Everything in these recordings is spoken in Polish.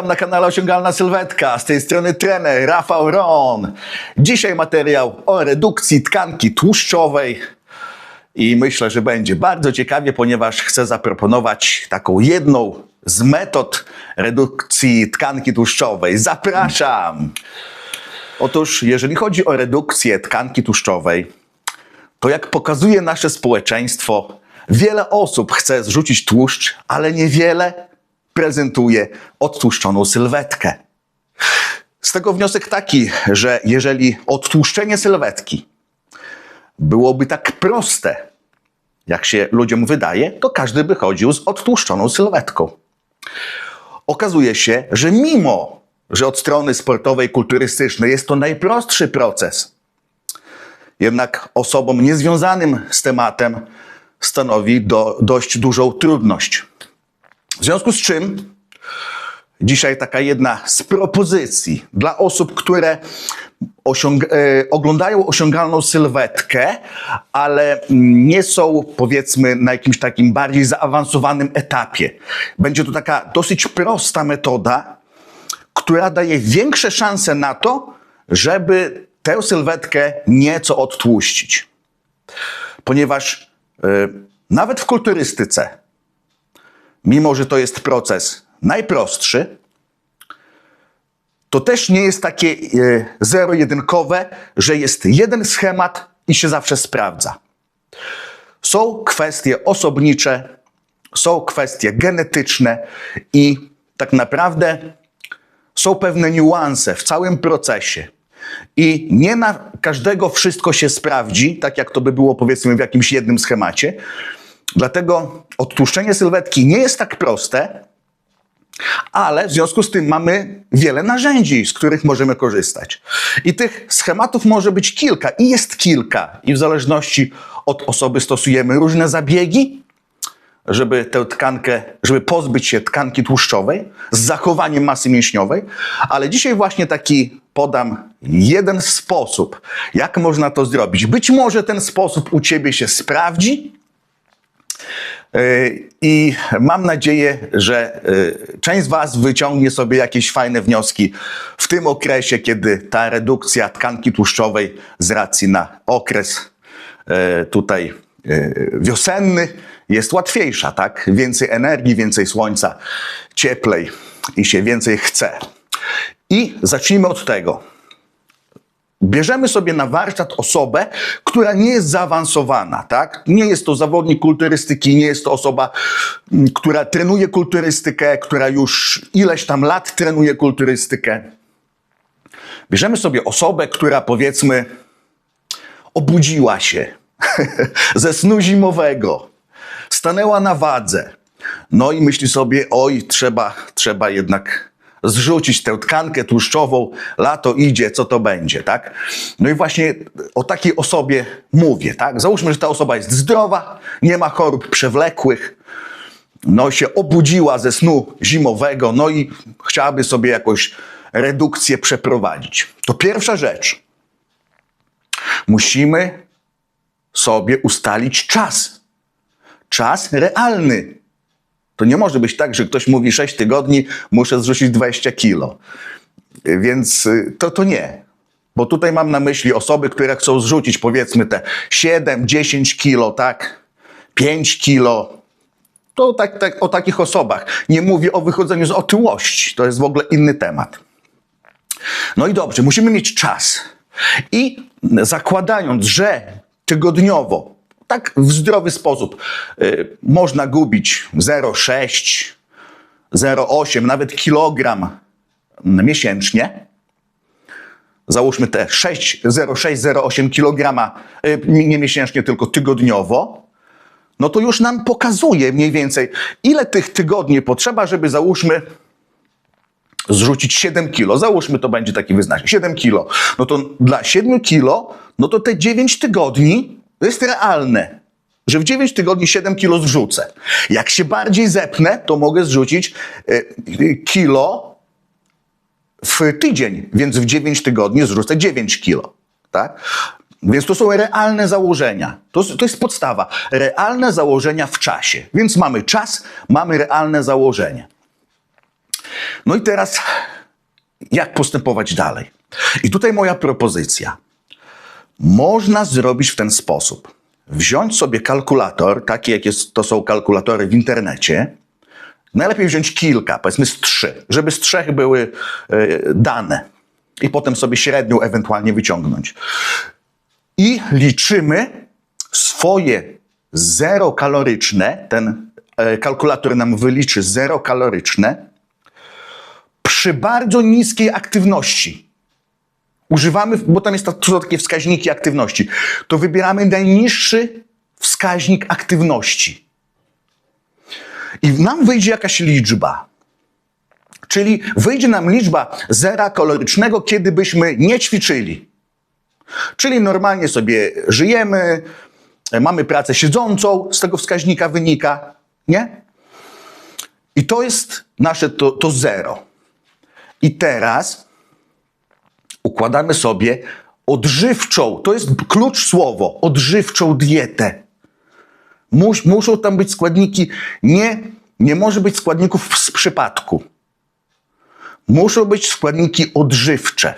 Witam na kanale Osiągalna Sylwetka. Z tej strony trener Rafał Ron. Dzisiaj materiał o redukcji tkanki tłuszczowej. I myślę, że będzie bardzo ciekawie, ponieważ chcę zaproponować taką jedną z metod redukcji tkanki tłuszczowej. Zapraszam! Otóż, jeżeli chodzi o redukcję tkanki tłuszczowej, to jak pokazuje nasze społeczeństwo, wiele osób chce zrzucić tłuszcz, ale niewiele prezentuje odtłuszczoną sylwetkę. Z tego wniosek taki, że jeżeli odtłuszczenie sylwetki byłoby tak proste, jak się ludziom wydaje, to każdy by chodził z odtłuszczoną sylwetką. Okazuje się, że mimo, że od strony sportowej, kulturystycznej jest to najprostszy proces, jednak osobom niezwiązanym z tematem stanowi do, dość dużą trudność. W związku z czym dzisiaj taka jedna z propozycji dla osób, które osiąg- e, oglądają osiągalną sylwetkę, ale nie są powiedzmy na jakimś takim bardziej zaawansowanym etapie. Będzie to taka dosyć prosta metoda, która daje większe szanse na to, żeby tę sylwetkę nieco odtłuścić. Ponieważ e, nawet w kulturystyce mimo że to jest proces najprostszy, to też nie jest takie e, zero-jedynkowe, że jest jeden schemat i się zawsze sprawdza. Są kwestie osobnicze, są kwestie genetyczne i tak naprawdę są pewne niuanse w całym procesie. I nie na każdego wszystko się sprawdzi, tak jak to by było powiedzmy w jakimś jednym schemacie. Dlatego odtłuszczenie sylwetki nie jest tak proste, ale w związku z tym mamy wiele narzędzi, z których możemy korzystać. I tych schematów może być kilka, i jest kilka, i w zależności od osoby stosujemy różne zabiegi, żeby tę tkankę, żeby pozbyć się tkanki tłuszczowej z zachowaniem masy mięśniowej, ale dzisiaj właśnie taki podam jeden sposób, jak można to zrobić. Być może ten sposób u ciebie się sprawdzi, i mam nadzieję, że e, część z Was wyciągnie sobie jakieś fajne wnioski w tym okresie, kiedy ta redukcja tkanki tłuszczowej z racji na okres e, tutaj e, wiosenny jest łatwiejsza, tak? Więcej energii, więcej słońca, cieplej i się więcej chce. I zacznijmy od tego. Bierzemy sobie na warsztat osobę, która nie jest zaawansowana, tak? Nie jest to zawodnik kulturystyki, nie jest to osoba, która trenuje kulturystykę, która już ileś tam lat trenuje kulturystykę. Bierzemy sobie osobę, która powiedzmy obudziła się ze snu zimowego, stanęła na wadze, no i myśli sobie, oj, trzeba, trzeba jednak zrzucić tę tkankę tłuszczową, lato idzie, co to będzie, tak? No i właśnie o takiej osobie mówię, tak? Załóżmy, że ta osoba jest zdrowa, nie ma chorób przewlekłych, no się obudziła ze snu zimowego, no i chciałaby sobie jakąś redukcję przeprowadzić. To pierwsza rzecz. Musimy sobie ustalić czas. Czas realny to nie może być tak, że ktoś mówi 6 tygodni, muszę zrzucić 20 kilo. Więc y, to, to nie. Bo tutaj mam na myśli osoby, które chcą zrzucić powiedzmy te 7, 10 kilo, tak? 5 kilo. To tak, tak, o takich osobach. Nie mówię o wychodzeniu z otyłości. To jest w ogóle inny temat. No i dobrze, musimy mieć czas. I zakładając, że tygodniowo tak w zdrowy sposób. Y, można gubić 0,6, 0,8, nawet kilogram miesięcznie. Załóżmy te 6, 0,6, 0,8 kg nie miesięcznie, tylko tygodniowo. No to już nam pokazuje mniej więcej, ile tych tygodni potrzeba, żeby załóżmy zrzucić 7 kilo. Załóżmy, to będzie taki wyznacznik, 7 kilo. No to dla 7 kilo, no to te 9 tygodni to jest realne, że w 9 tygodni 7 kilo zrzucę. Jak się bardziej zepnę, to mogę zrzucić e, kilo w tydzień, więc w 9 tygodni zrzucę 9 kilo. Tak? Więc to są realne założenia. To, to jest podstawa. Realne założenia w czasie. Więc mamy czas, mamy realne założenie. No i teraz, jak postępować dalej? I tutaj moja propozycja. Można zrobić w ten sposób. Wziąć sobie kalkulator, taki jak jest, to są kalkulatory w internecie. Najlepiej wziąć kilka, powiedzmy z trzy, żeby z trzech były e, dane. I potem sobie średnią ewentualnie wyciągnąć. I liczymy swoje zero kaloryczne, ten e, kalkulator nam wyliczy zero kaloryczne przy bardzo niskiej aktywności. Używamy, bo tam jest to są takie wskaźniki aktywności, to wybieramy najniższy wskaźnik aktywności. I nam wyjdzie jakaś liczba. Czyli wyjdzie nam liczba zera kalorycznego, kiedy byśmy nie ćwiczyli. Czyli normalnie sobie żyjemy, mamy pracę siedzącą, z tego wskaźnika wynika, nie? I to jest nasze to, to zero. I teraz układamy sobie odżywczą, to jest klucz słowo, odżywczą dietę. Mus, muszą tam być składniki, nie, nie może być składników z przypadku. Muszą być składniki odżywcze.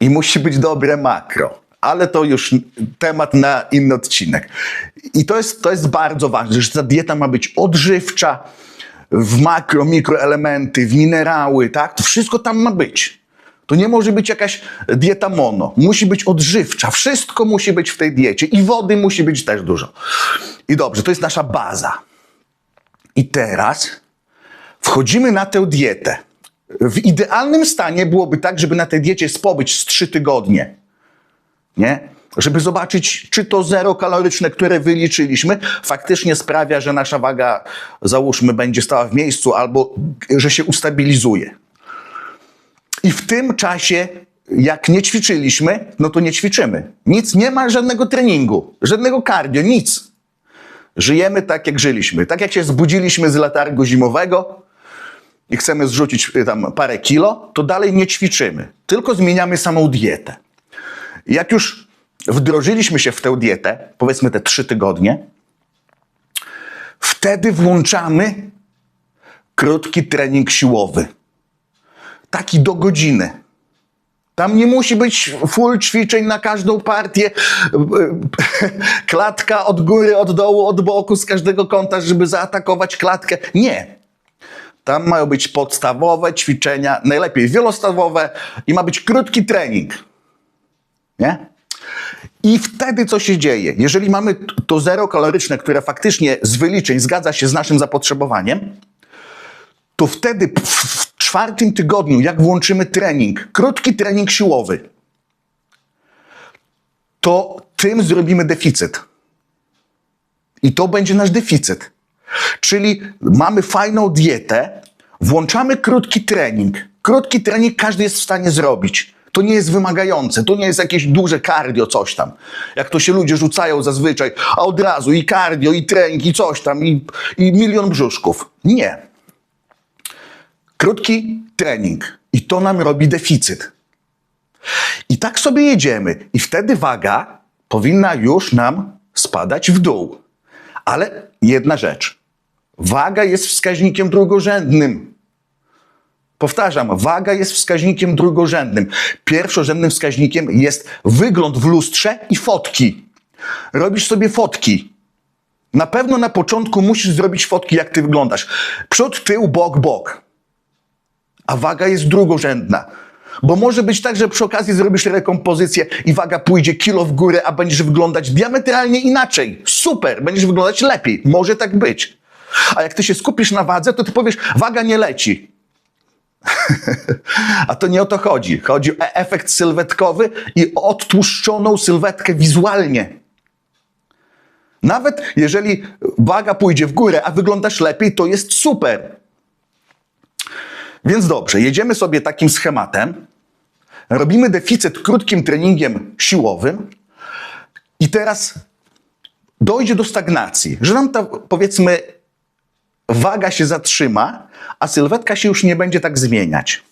I musi być dobre makro. Ale to już temat na inny odcinek. I to jest, to jest bardzo ważne, że ta dieta ma być odżywcza, w makro, mikroelementy, w minerały, tak? To wszystko tam ma być. To nie może być jakaś dieta mono. Musi być odżywcza. Wszystko musi być w tej diecie. I wody musi być też dużo. I dobrze, to jest nasza baza. I teraz wchodzimy na tę dietę. W idealnym stanie byłoby tak, żeby na tej diecie spobyć z trzy tygodnie. Nie? Żeby zobaczyć, czy to zero kaloryczne, które wyliczyliśmy, faktycznie sprawia, że nasza waga, załóżmy, będzie stała w miejscu albo że się ustabilizuje. I w tym czasie, jak nie ćwiczyliśmy, no to nie ćwiczymy. Nic, nie ma żadnego treningu, żadnego cardio, nic. Żyjemy tak, jak żyliśmy. Tak jak się zbudziliśmy z letargu zimowego i chcemy zrzucić y, tam parę kilo, to dalej nie ćwiczymy, tylko zmieniamy samą dietę. Jak już wdrożyliśmy się w tę dietę, powiedzmy te trzy tygodnie, wtedy włączamy krótki trening siłowy. Taki do godziny. Tam nie musi być full ćwiczeń na każdą partię, klatka od góry, od dołu, od boku, z każdego kąta, żeby zaatakować klatkę. Nie. Tam mają być podstawowe ćwiczenia, najlepiej wielostawowe i ma być krótki trening. Nie? I wtedy co się dzieje? Jeżeli mamy to zero kaloryczne, które faktycznie z wyliczeń zgadza się z naszym zapotrzebowaniem, to wtedy w czwartym tygodniu, jak włączymy trening, krótki trening siłowy, to tym zrobimy deficyt. I to będzie nasz deficyt. Czyli mamy fajną dietę, włączamy krótki trening. Krótki trening każdy jest w stanie zrobić. To nie jest wymagające, to nie jest jakieś duże cardio, coś tam. Jak to się ludzie rzucają zazwyczaj, a od razu i cardio, i trening, i coś tam, i, i milion brzuszków. Nie. Krótki trening i to nam robi deficyt. I tak sobie jedziemy, i wtedy waga powinna już nam spadać w dół. Ale jedna rzecz. Waga jest wskaźnikiem drugorzędnym. Powtarzam, waga jest wskaźnikiem drugorzędnym. Pierwszorzędnym wskaźnikiem jest wygląd w lustrze i fotki. Robisz sobie fotki. Na pewno na początku musisz zrobić fotki, jak ty wyglądasz. Przód, tył, bok, bok. A waga jest drugorzędna. Bo może być tak, że przy okazji zrobisz rekompozycję i waga pójdzie kilo w górę, a będziesz wyglądać diametralnie inaczej. Super, będziesz wyglądać lepiej. Może tak być. A jak ty się skupisz na wadze, to ty powiesz, waga nie leci. A to nie o to chodzi. Chodzi o efekt sylwetkowy i odtłuszczoną sylwetkę wizualnie. Nawet jeżeli waga pójdzie w górę, a wyglądasz lepiej, to jest super. Więc dobrze, jedziemy sobie takim schematem. Robimy deficyt krótkim treningiem siłowym i teraz dojdzie do stagnacji, że nam ta, powiedzmy, waga się zatrzyma, a sylwetka się już nie będzie tak zmieniać.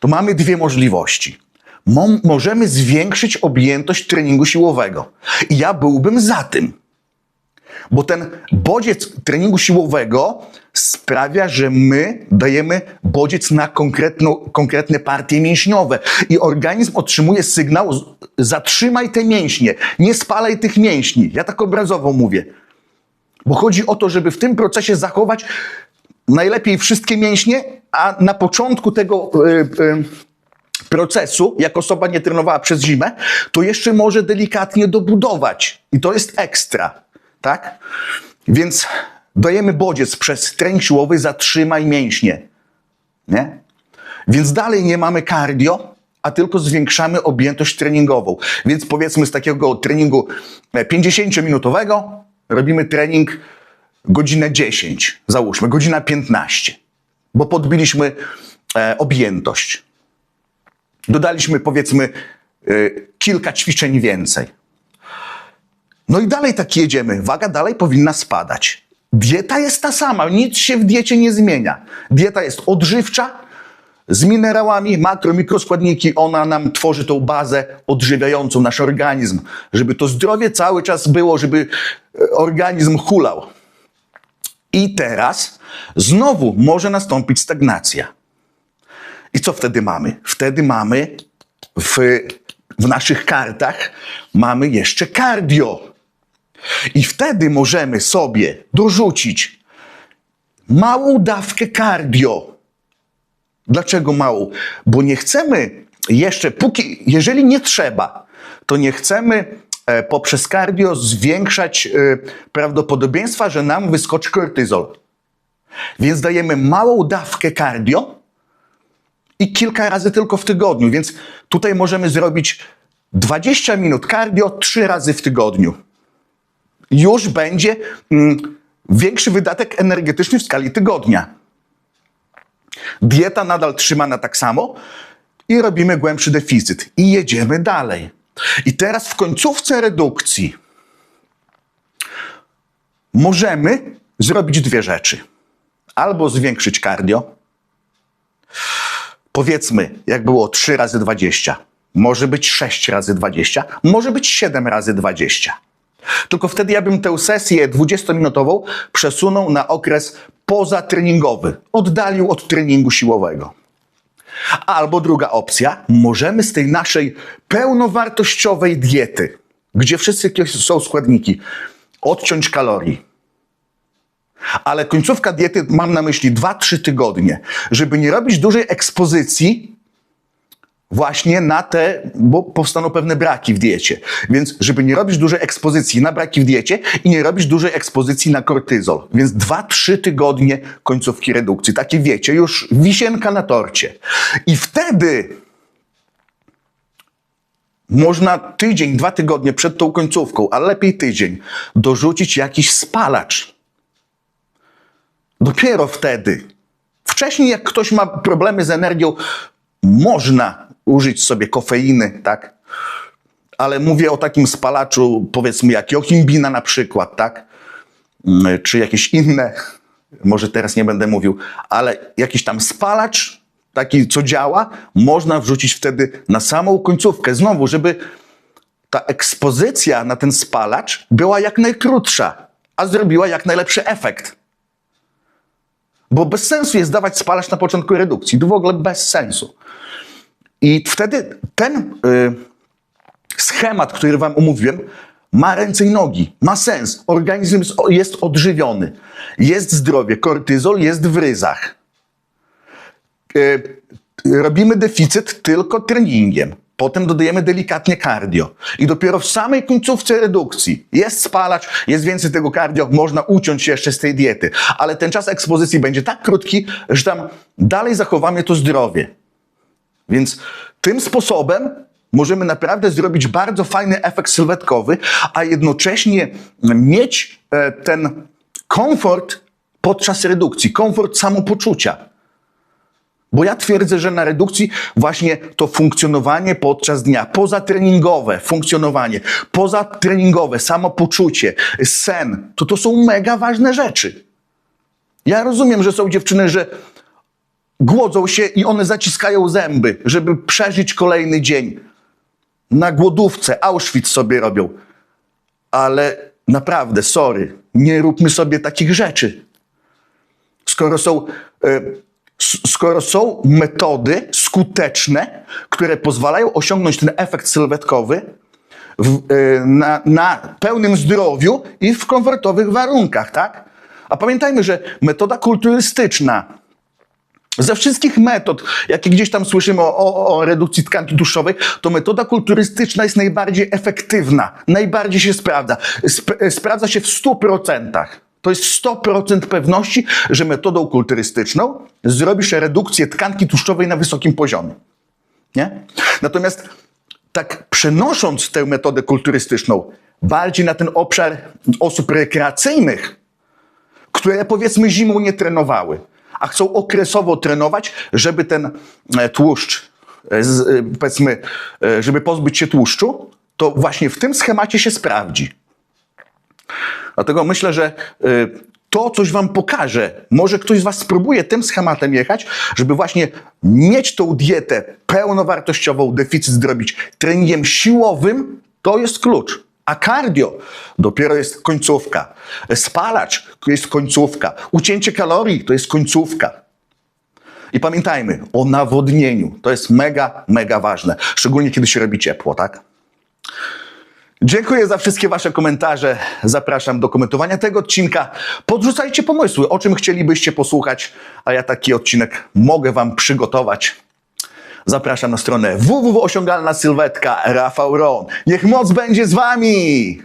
To mamy dwie możliwości. Mo możemy zwiększyć objętość treningu siłowego. I ja byłbym za tym. Bo ten bodziec treningu siłowego sprawia, że my dajemy bodziec na konkretne partie mięśniowe i organizm otrzymuje sygnał zatrzymaj te mięśnie, nie spalaj tych mięśni. Ja tak obrazowo mówię. Bo chodzi o to, żeby w tym procesie zachować najlepiej wszystkie mięśnie, a na początku tego y, y, procesu, jak osoba nie trenowała przez zimę, to jeszcze może delikatnie dobudować. I to jest ekstra, tak? Więc dajemy bodziec przez trening siłowy, zatrzymaj mięśnie, nie? Więc dalej nie mamy cardio, a tylko zwiększamy objętość treningową. Więc powiedzmy z takiego treningu e, 50-minutowego robimy trening godzinę 10, załóżmy, godzina 15, bo podbiliśmy e, objętość. Dodaliśmy powiedzmy e, kilka ćwiczeń więcej. No i dalej tak jedziemy. Waga dalej powinna spadać. Dieta jest ta sama, nic się w diecie nie zmienia. Dieta jest odżywcza, z minerałami, makro, mikroskładniki, ona nam tworzy tą bazę odżywiającą nasz organizm, żeby to zdrowie cały czas było, żeby e, organizm hulał. I teraz znowu może nastąpić stagnacja. I co wtedy mamy? Wtedy mamy w, w naszych kartach mamy jeszcze cardio. I wtedy możemy sobie dorzucić małą dawkę cardio. Dlaczego małą? Bo nie chcemy jeszcze, póki, jeżeli nie trzeba, to nie chcemy e, poprzez cardio zwiększać e, prawdopodobieństwa, że nam wyskoczy kortyzol. Więc dajemy małą dawkę cardio i kilka razy tylko w tygodniu. Więc tutaj możemy zrobić 20 minut cardio trzy razy w tygodniu. Już będzie mm, większy wydatek energetyczny w skali tygodnia. Dieta nadal trzymana tak samo i robimy głębszy deficyt. I jedziemy dalej. I teraz w końcówce redukcji możemy zrobić dwie rzeczy. Albo zwiększyć cardio, powiedzmy, jak było 3 razy 20, może być 6 razy 20, może być 7 razy 20. Tylko wtedy ja bym tę sesję 20-minutową przesunął na okres pozatreningowy, oddalił od treningu siłowego. Albo druga opcja, możemy z tej naszej pełnowartościowej diety, gdzie wszystkie są składniki, odciąć kalorii. Ale końcówka diety mam na myśli 2-3 tygodnie, żeby nie robić dużej ekspozycji właśnie na te, bo powstaną pewne braki w diecie. Więc żeby nie robić dużej ekspozycji na braki w diecie i nie robić dużej ekspozycji na kortyzol. Więc 2-3 tygodnie końcówki redukcji. Takie wiecie, już wisienka na torcie. I wtedy można tydzień, dwa tygodnie przed tą końcówką, a lepiej tydzień, dorzucić jakiś spalacz. Dopiero wtedy. Wcześniej, jak ktoś ma problemy z energią, można użyć sobie kofeiny, tak? Ale mówię o takim spalaczu, powiedzmy, jak jochimbina na przykład, tak? Mm, Czy jakieś inne, może teraz nie będę mówił, ale jakiś tam spalacz, taki, co działa, można wrzucić wtedy na samą końcówkę. Znowu, żeby ta ekspozycja na ten spalacz była jak najkrótsza, a zrobiła jak najlepszy efekt. Bo bez sensu jest dawać spalacz na początku redukcji. To w ogóle bez sensu. I wtedy ten y, schemat, który wam omówiłem, ma ręce i nogi, ma sens. Organizm jest, odżywiony, jest zdrowie, kortyzol jest w ryzach. Y, robimy deficyt tylko treningiem. Potem dodajemy delikatnie cardio. I dopiero w samej końcówce redukcji jest spalacz, jest więcej tego cardio, można uciąć się jeszcze z tej diety. Ale ten czas ekspozycji będzie tak krótki, że tam dalej zachowamy to zdrowie. Więc tym sposobem możemy naprawdę zrobić bardzo fajny efekt sylwetkowy, a jednocześnie mieć e, ten komfort podczas redukcji, komfort samopoczucia. Bo ja twierdzę, że na redukcji właśnie to funkcjonowanie podczas dnia, pozatreningowe funkcjonowanie, pozatreningowe samopoczucie, sen, to to są mega ważne rzeczy. Ja rozumiem, że są dziewczyny, że głodzą się i one zaciskają zęby, żeby przeżyć kolejny dzień. Na głodówce Auschwitz sobie robią. Ale naprawdę, sorry, nie róbmy sobie takich rzeczy. Skoro są, e, skoro są metody skuteczne, które pozwalają osiągnąć ten efekt sylwetkowy w, e, na, na pełnym zdrowiu i w komfortowych warunkach, tak? A pamiętajmy, że metoda kulturystyczna, ze wszystkich metod, jakie gdzieś tam słyszymy o, o, o redukcji tkanki tłuszczowej, to metoda kulturystyczna jest najbardziej efektywna, najbardziej się sprawdza. Sp- e, sprawdza się w 100%. To jest 100% pewności, że metodą kulturystyczną zrobisz redukcję tkanki tłuszczowej na wysokim poziomie. Nie? Natomiast tak przenosząc tę metodę kulturystyczną bardziej na ten obszar osób rekreacyjnych, które powiedzmy zimą nie trenowały, a chcą okresowo trenować, żeby ten e, tłuszcz, e, e, powiedzmy, żeby pozbyć się tłuszczu, to właśnie w tym schemacie się sprawdzi. Dlatego myślę, że to coś wam pokaże. Może ktoś z was spróbuje tym schematem jechać, żeby właśnie mieć tą dietę pełnowartościową, deficyt zrobić treningiem siłowym, to jest klucz. A cardio dopiero jest końcówka. Spalacz to jest końcówka. Ucięcie kalorii to jest końcówka. I pamiętajmy o nawodnieniu. To jest mega, mega ważne. Szczególnie kiedy się robi ciepło, tak? Dziękuję za wszystkie Wasze komentarze. Zapraszam do komentowania tego odcinka. Podrzucajcie pomysły, o czym chcielibyście posłuchać, a ja taki odcinek mogę Wam przygotować zapraszam na stronę www.osiągalna sylwetka Rafał Ron. Niech moc będzie z Wami!